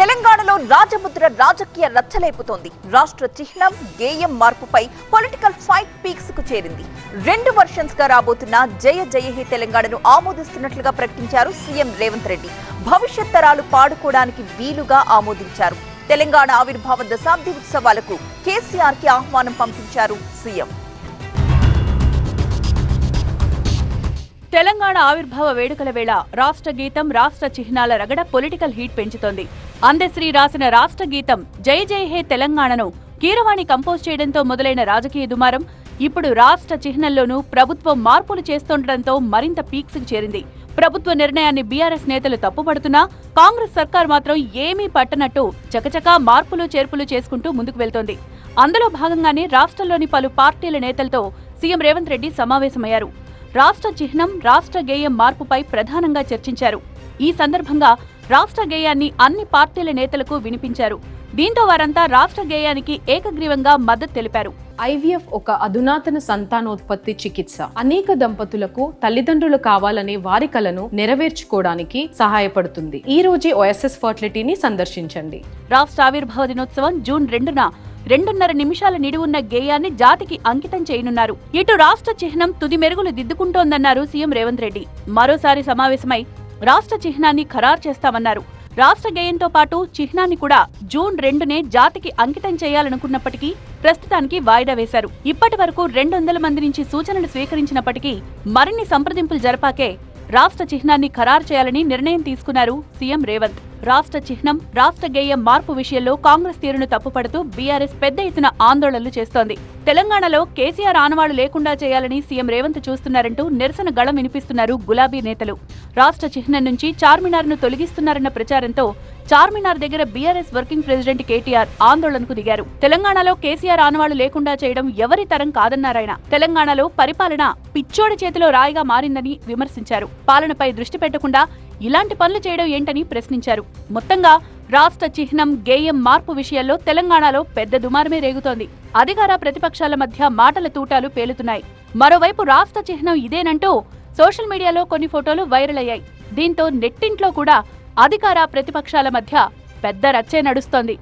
తెలంగాణలో రాజముద్ర రాజకీయ రచ్చలేపుతోంది. రాష్ట్ర చిహ్నం గేయం మార్పుపై పొలిటికల్ ఫైట్ పీక్స్కు చేరింది. రెండు వర్షన్స్గా రాబోతున్న జయ జయ హే తెలంగాణను ఆమోదిస్తున్నట్లుగా ప్రకటించారు సీఎం రేవంత్ రెడ్డి. భవిష్యత్ తరాలు పాడుకోవడానికి వీలుగా ఆమోదించారు. తెలంగాణ ఆవిర్భావ దశాబ్ది ఉత్సవాలకు కేసీఆర్కి ఆహ్వానం పంపించారు సీఎం. తెలంగాణ ఆవిర్భావ వేడుకల వేళ రాష్ట్ర గీతం రాష్ట్ర చిహ్నాల రగడ పొలిటికల్ హీట్ పెంచుతోంది. అందశ్రీ రాసిన రాష్ట్ర గీతం జై జై హే తెలంగాణను కీరవాణి కంపోజ్ చేయడంతో మొదలైన రాజకీయ దుమారం ఇప్పుడు రాష్ట్ర చిహ్నంలోనూ ప్రభుత్వం మార్పులు చేస్తుండటంతో మరింత పీక్స్ చేరింది. ప్రభుత్వ నిర్ణయాన్ని బీఆర్ఎస్ నేతలు తప్పుపడుతున్నా కాంగ్రెస్ సర్కార్ మాత్రం ఏమీ పట్టనట్టు చకచకా మార్పులు చేర్పులు చేసుకుంటూ ముందుకు వెళ్తోంది. అందులో భాగంగానే రాష్ట్రంలోని పలు పార్టీల నేతలతో సీఎం రేవంత్ రెడ్డి సమావేశమయ్యారు. రాష్ట్ర చిహ్నం రాష్ట్ర గేయం మార్పుపై ప్రధానంగా చర్చించారు. ఈ సందర్భంగా రాష్ట్ర గేయాన్ని అన్ని పార్టీల నేతలకు వినిపించారు. దీంతో వారంతా రాష్ట్ర గేయానికి ఏకగ్రీవంగా మద్దతు తెలిపారు. ఐవీఎఫ్ ఒక అధునాతన సంతానోత్పత్తి చికిత్స. అనేక దంపతులకు తల్లిదండ్రులు కావాలనే వారి కలను నెరవేర్చుకోవడానికి సహాయపడుతుంది. ఈ రోజే ఓఎస్ఎస్ ఫర్టిలిటీని సందర్శించండి. రాష్ట్ర ఆవిర్భావ దినోత్సవం జూన్ రెండున రెండున్నర నిమిషాల నిడివున్న గేయాన్ని జాతికి అంకితం చేయనున్నారు. ఇటు రాష్ట్ర చిహ్నం తుది మెరుగులు దిద్దుకుంటోందన్నారు సీఎం రేవంత్ రెడ్డి. మరోసారి సమావేశమై రాష్ట్ర చిహ్నాన్ని ఖరారు చేస్తామన్నారు. రాష్ట్ర గేయంతో పాటు చిహ్నాన్ని కూడా జూన్ రెండునే జాతికి అంకితం చేయాలనుకున్నప్పటికీ ప్రస్తుతానికి వాయిదా వేశారు. ఇప్పటి వరకు రెండు వందల మంది నుంచి సూచనలు స్వీకరించినప్పటికీ మరిన్ని సంప్రదింపులు జరపాకే రాష్ట్ర చిహ్నాన్ని ఖరారు చేయాలని నిర్ణయం తీసుకున్నారు సీఎం రేవంత్. రాష్ట్ర చిహ్నం రాష్ట్ర గేయం మార్పు విషయంలో కాంగ్రెస్ తీరును తప్పుపడుతూ బీఆర్ఎస్ పెద్ద ఎత్తున ఆందోళనలు చేస్తోంది. తెలంగాణలో కేసీఆర్ ఆనవాళ్ళు లేకుండా చేయాలని సీఎం రేవంత్ చూస్తున్నారంటూ నిరసన గళం వినిపిస్తున్నారు గులాబీ నేతలు. రాష్ట్ర చిహ్నం నుంచి చార్మినార్ను తొలగిస్తున్నారన్న ప్రచారంతో చార్మినార్ దగ్గర బీఆర్ఎస్ వర్కింగ్ ప్రెసిడెంట్ కేటీఆర్ ఆందోళనకు దిగారు. తెలంగాణలో కేసీఆర్ ఆనవాళ్ళు లేకుండా చేయడం ఎవరి తరం కాదన్నారాయన. తెలంగాణలో పరిపాలన పిచ్చోడి చేతిలో రాయిగా మారిందని విమర్శించారు. పాలనపై దృష్టి పెట్టకుండా ఇలాంటి పనులు చేయడం ఏంటని ప్రశ్నించారు. మొత్తంగా రాష్ట్ర చిహ్నం గేయం మార్పు విషయాల్లో తెలంగాణలో పెద్ద దుమారమే రేగుతోంది. అధికార ప్రతిపక్షాల మధ్య మాటల తూటాలు పేలుతున్నాయి. మరోవైపు రాష్ట్ర చిహ్నం ఇదేనంటూ సోషల్ మీడియాలో కొన్ని ఫోటోలు వైరల్ అయ్యాయి. దీంతో నెట్టింట్లో కూడా అధికార ప్రతిపక్షాల మధ్య పెద్ద రచ్చే నడుస్తోంది.